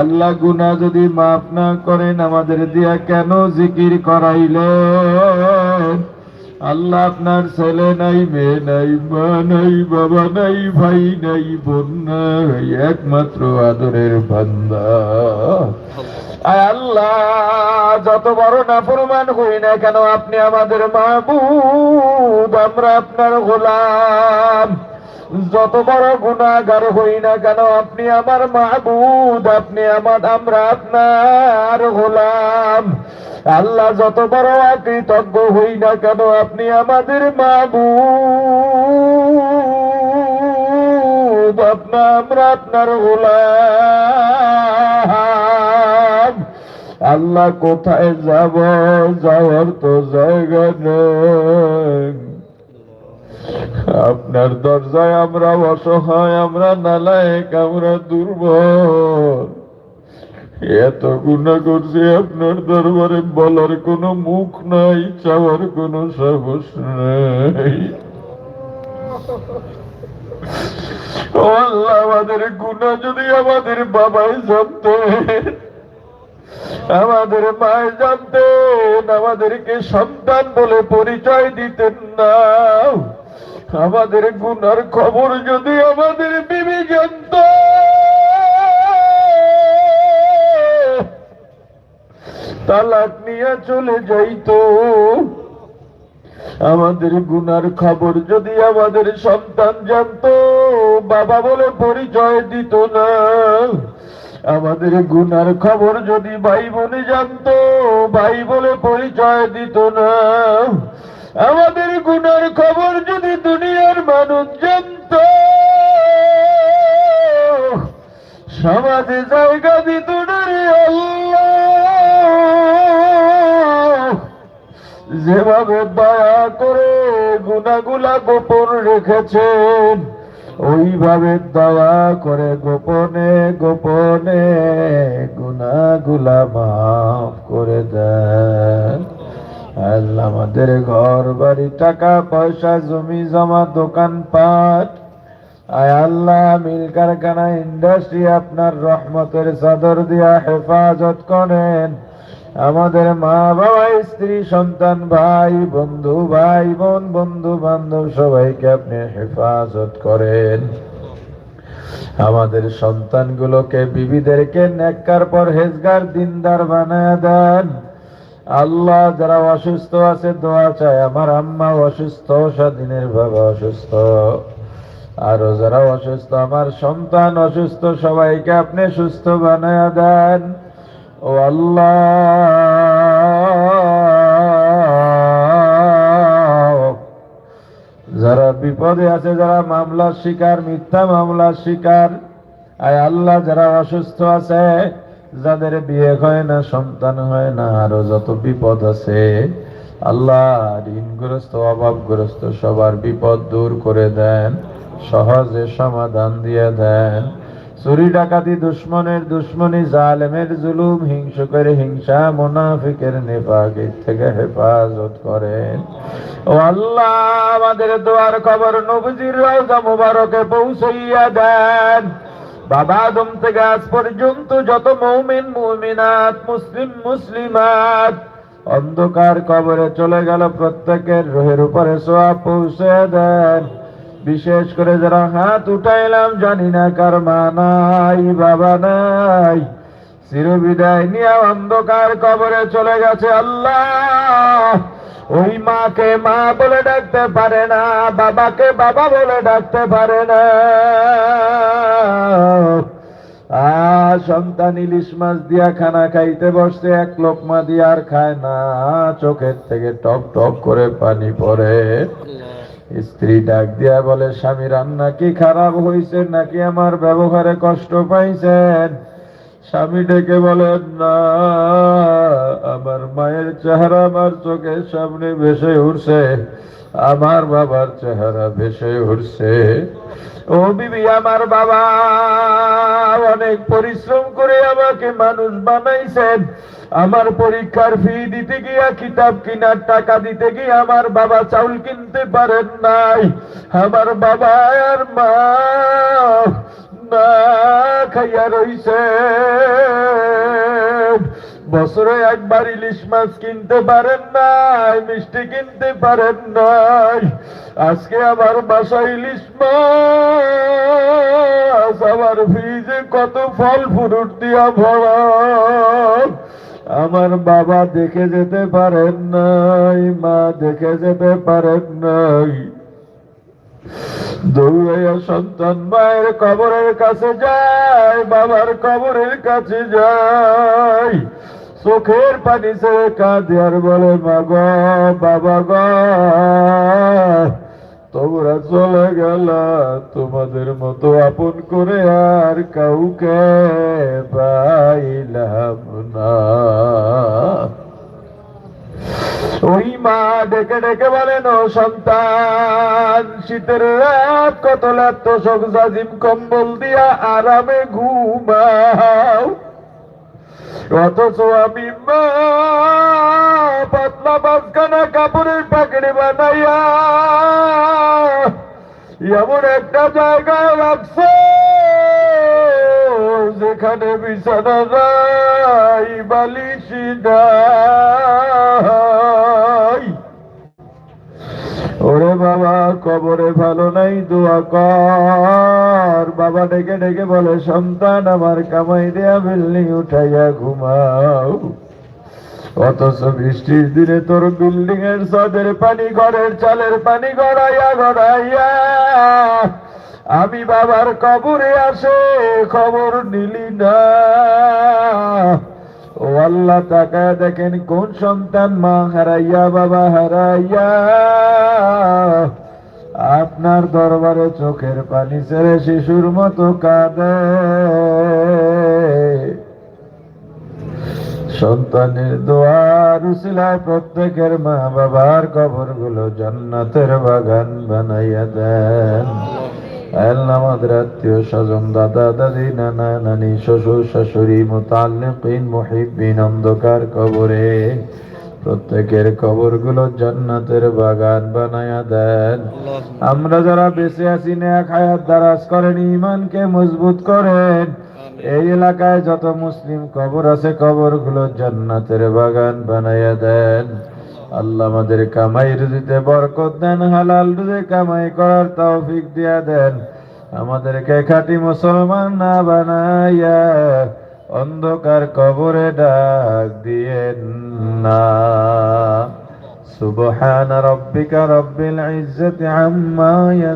আল্লাহ গুনা যদি মাফ না করেন, আমাদের দিয়া কেন জিকির করাইলেন? আল্লাহ আপনার ছেলে নাই, মেয়ে নাই, মা নাই, বাবা নাই, ভাই নাই, বোন নাই, একমাত্র আদরের বান্দা। আল্লাহ, যত বড় না প্রমাণ হই না কেন আপনি আমাদের মাহবুব, আমরা আপনার গোলাম। যত বড় গুণাগার হই না কেন, আপনি আমার মাহবুদ আপনি আমার আমরা আপনার গোলাম। আল্লাহ যত বড় কৃতজ্ঞ হই না কেন, আপনি আমাদের মাহবুব, আপনা আমরা আপনার গোলাম। আল্লাহ কোথায় যাব যাওয়ার তো জায়গা নেই। আপনার দরজায় আমরা অসহায়, আমরা নালায়ক, আমরা দুর্বল। এত গুণা করছি আপনার দরবারে, বলার কোনো মুখ নাই, চাওয়ার কোনো সাহস নাই। আমাদের গুণা যদি আমাদের বাবাই জানতেন, আমাদের মায় জানতেন, আমাদেরকে সন্তান বলে পরিচয় দিতেন না। আমাদের গুনার খবর যদি আমাদের বিবি জানত। তালাক নিয়ে চলে যাইতো। আমাদের গুনার খবর যদি আমাদের সন্তান জানতো, বাবা বলে পরিচয় দিত না। আমাদের গুনার খবর যদি ভাই বোনে জানতো, ভাই বলে পরিচয় দিত না। আমাদের গুনার খবর যদি দুনিয়ার মানুষ জানত। সমাজে জায়গা দিত যেভাবে দয়া করে গুনাগুলা গোপন রেখেছেন, ওইভাবে দয়া করে গোপনে গোপনে গুনাগুলা মাফ করে দেন। আল্লাহ আমাদের ঘর, বাড়ি, টাকা, পয়সা, জমি, জমা, দোকান পাট। আয় আল্লাহ, মিল কারখানা, ইন্ডাস্ট্রি আপনার রহমতের চাদর দিয়া হেফাজত করেন। আমাদের মা বাবা স্ত্রী, সন্তান, ভাই, বন্ধু, ভাই, বোন, বন্ধু বান্ধব, সবাইকে আপনি হেফাজত করেন। আমাদের সন্তানগুলোকে, বিবিদেরকে, নেককার পর হেজগার দিনদার বানায় দেন। আল্লাহ যারা অসুস্থ আছে, দোয়া চায়। আমার আম্মা অসুস্থ, স্বাধীনের বাবা অসুস্থ। আরও যারা অসুস্থ, আমার সন্তান অসুস্থ, সবাইকে আপনি সুস্থ বানায় দেন। ও আল্লাহ! যারা বিপদে আছে, যারা মামলার শিকার, মিথ্যা মামলার শিকার, আয় আল্লাহ, যারা অসুস্থ আছে যাদের বিয়ে হয় না, সন্তান হয় না, আরও যত বিপদ আছে, আল্লাহ ঋণগ্রস্ত, অভাবগ্রস্ত সবার বিপদ দূর করে দেন, সহজে সমাধান দিয়ে দেন। চুরি ডাকাতি, দুশ্মনের দুশ্মনী, জালেমের জুলুম, হিংসুকের হিংসা, মুনাফিকের নেপাক থেকে হেফাজত করেন। ও আল্লাহ, আমাদের দোয়ার খবর নবজির রওজা মুবারকে পৌঁছাইয়া দেন। বাবা আদম থেকে আজ পর্যন্ত যত মৌমিন, মুমিনাত, মুসলিম, মুসলিমাত, অন্ধকার কবরে চলে গেল প্রত্যেকের রোহের উপরে সোয়া পৌঁছে দেন। বিশেষ করে যারা হাত উঠাইলাম, জানি না কার মা নাই, বাবা নাই। চিরবিদায় নিয়ে অন্ধকার কবরে চলে গেছে আল্লাহ। ওই মাকে মা বলে ডাকতে পারে না, বাবাকে বাবা বলে ডাকতে পারে না। সন্তান ইলিশ মাছ দিয়া খানা খাইতে বসছে এক লোকমা দিয়ে আর খায় না। চোখের থেকে টপ টপ করে পানি পড়ে। স্ত্রী ডাক দিয়া বলে স্বামী রান্না কি খারাপ হয়েছে নাকি আমার ব্যবহারে কষ্ট পাইছেন? স্বামী ডেকে বলেন না আমার মায়ের চেহারা আমার চোখের সামনে ভেসে উঠছে। আমার বাবার চেহারা ভেসে উঠছে। ও বিবি, আমার বাবা অনেক পরিশ্রম করে আমাকে মানুষ বানাইছেন। আমার পরীক্ষার ফি দিতে গিয়া, কিতাব কিনার টাকা দিতে গিয়ে আমার বাবা চাউল কিনতে পারেন নাই। আমার বাবা আর মা না খাইয়া রইছে বছরে একবার ইলিশ মাছ কিনতে পারেন নাই, মিষ্টি কিনতে পারেন নাই। আজকে আবার বাসায় ইলিশ মাছ আবার ফ্রিজে কত ফল ফ্রুট দিয়া ভরা। আমার বাবা দেখে যেতে পারেন নাই, মা দেখে যেতে পারেন নাই। দৌড়াইয়া সন্তান মায়ের কবরের কাছে যায়, বাবার কবরের কাছে যায়। চোখের পানি ছেড়ে বলে, মা গ, বাবা গ, তোমরা চলে গেল। তোমাদের মতো আপন করে আর কাউকে পাইলাম না। ওই মা ডেকে ডেকে বলেন সন্তান, শীতের রাত, কত লাগতো শোক জাজিম কম্বল দিয়া আরামে ঘুমাও। অথচ আমি মা পাতলা বাসখানা কাপড়ের পাকড়ে বানাইয়া এমন একটা জায়গায় রাখছে যেখানে বিছানা নাই, বালিশি বাবা, কবরে ভালো নাই, দোয়া কর। বাবা ডেকে ডেকে বলে, সন্তান আমার কামাই দেয়া বিল্ডিং উঠাইয়া ঘুমাও। অথচ বৃষ্টির দিনে তোর বিল্ডিং এর সদের পানি ঘরের চালের পানি গড়াইয়া গড়াইয়া আমি বাবার কবরে আসে খবর নিলি না। ও আল্লাহ তাকায় দেখেন কোন সন্তান মা হারাইয়া, বাবা হারাইয়া। আপনার দরবারে চোখের পানি ছেড়ে শিশুর মতো কাঁদে। সন্তানের দোয়ার উসিলায় প্রত্যেকের মা বাবার কবরগুলো জান্নাতের বাগান বানাইয়া দেন। আল্লাহ আমাদের আত্মীয় স্বজন দাদা দাদি নানা নানি শ্বশুর শাশুড়ি মুতাল্লিকিন অন্ধকার কবরে প্রত্যেকের কবরগুলো জান্নাতের বাগান বানায়া দেন। আমরা যারা বেঁচে আছি নেক হায়াত দারাজ করেন ইমানকে মজবুত করেন। এই এলাকায় যত মুসলিম কবর আছে কবরগুলো জান্নাতের বাগান বানাইয়া দেন। আল্লাহ আমাদের কামাই রুজিতে বরকত দেন, হালাল রুজি কামাই করার তৌফিক দিয়া দেন। আমাদেরকে খাঁটি মুসলমান না বানাইয়া অন্ধকার কবরে ডাক দিয়ে না। সুবহান রব্বিকা রব্বিল ইজ্জতি আম্মা